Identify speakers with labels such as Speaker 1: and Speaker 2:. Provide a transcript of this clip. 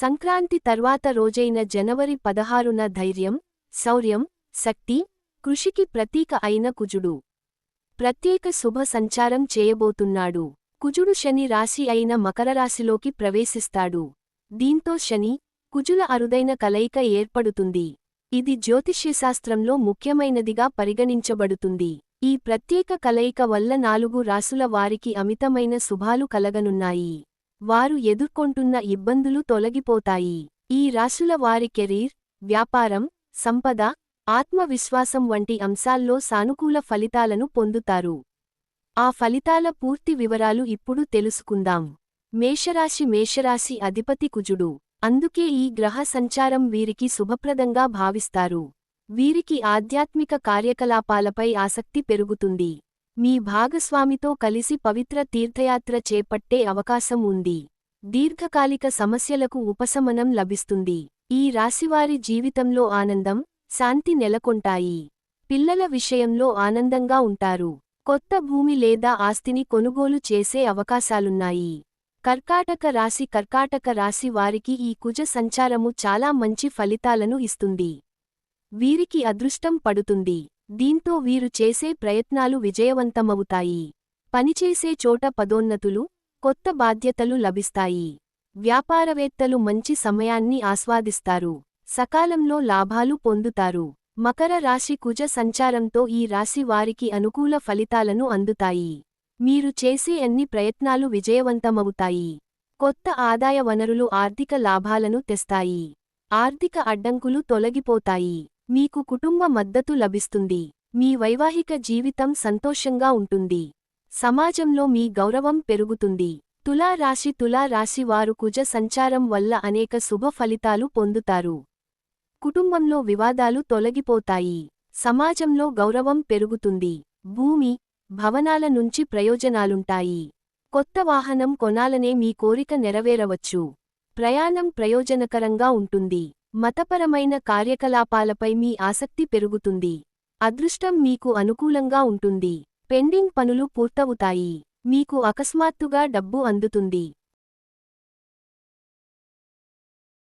Speaker 1: సంక్రాంతి తర్వాత రోజైన జనవరి పదహారున ధైర్యం శౌర్యం శక్తి కృషికి ప్రతీక అయిన కుజుడు. ప్రత్యేక శుభ సంచారం చేయబోతున్నాడు. కుజుడు శని రాశి అయిన మకరరాశిలోకి ప్రవేశిస్తాడు. దీంతో శని కుజుల అరుదైన కలయిక ఏర్పడుతుంది. ఇది జ్యోతిష్యశాస్త్రంలో ముఖ్యమైనదిగా పరిగణించబడుతుంది. ఈ ప్రత్యేక కలయిక వల్ల నాలుగు రాసుల వారికి అమితమైన శుభాలు కలగనున్నాయి. వారు ఎదుర్కొంటున్న ఇబ్బందులు తొలగిపోతాయి. ఈ రాశుల వారి కెరీర్ వ్యాపారం సంపద ఆత్మవిశ్వాసం వంటి అంశాల్లో సానుకూల ఫలితాలను పొందుతారు. ఆ ఫలితాల పూర్తి వివరాలు ఇప్పుడు తెలుసుకుందాం. మేషరాశి మేషరాశి అధిపతి కుజుడు. అందుకే ఈ గ్రహ సంచారం వీరికి శుభప్రదంగా భావిస్తారు. వీరికి ఆధ్యాత్మిక కార్యకలాపాలపై ఆసక్తి పెరుగుతుంది. మీ భాగస్వామితో కలిసి పవిత్ర తీర్థయాత్ర చేపట్టే అవకాశం ఉంది. దీర్ఘకాలిక సమస్యలకు ఉపశమనం లభిస్తుంది. ఈ రాశివారి జీవితంలో ఆనందం శాంతి నెలకొంటాయి. పిల్లల విషయంలో ఆనందంగా ఉంటారు. కొత్త భూమి లేదా ఆస్తిని కొనుగోలు చేసే అవకాశాలున్నాయి. కర్కాటక రాశి కర్కాటక రాశి వారికి ఈ కుజ సంచారము చాలా మంచి ఫలితాలను ఇస్తుంది. వీరికి అదృష్టం పడుతుంది. దీంతో వీరు చేసే ప్రయత్నాలు విజయవంతమవుతాయి. పనిచేసే చోట పదోన్నతులు కొత్త బాధ్యతలు లభిస్తాయి. వ్యాపారవేత్తలు మంచి సమయాన్ని ఆస్వాదిస్తారు. సకాలంలో లాభాలు పొందుతారు. మకర రాశి కుజ సంచారంతో ఈ రాశి వారికి అనుకూల ఫలితాలను అందుతాయి. మీరు చేసే అన్ని ప్రయత్నాలు విజయవంతమవుతాయి. కొత్త ఆదాయ వనరులు ఆర్థిక లాభాలను తెస్తాయి. ఆర్థిక అడ్డంకులు తొలగిపోతాయి. మీకు కుటుంబ మద్దతు లభిస్తుంది. మీ వైవాహిక జీవితం సంతోషంగా ఉంటుంది. సమాజంలో మీ గౌరవం పెరుగుతుంది. తులారాశి రాశి రాశి వారు కుజ సంచారం వల్ల అనేక శుభ ఫలితాలు పొందుతారు. కుటుంబంలో వివాదాలు తొలగిపోతాయి. సమాజంలో గౌరవం పెరుగుతుంది. భూమి భవనాల నుంచి ప్రయోజనాలుంటాయి. కొత్త వాహనం కొనాలనే మీ కోరిక నెరవేరవచ్చు. ప్రయాణం ప్రయోజనకరంగా ఉంటుంది. మతపరమైన కార్యకలాపాలపై మీ ఆసక్తి పెరుగుతుంది. అదృష్టం మీకు అనుకూలంగా ఉంటుంది. పెండింగ్ పనులు పూర్తవుతాయి. మీకు అకస్మాత్తుగా డబ్బు అందుతుంది.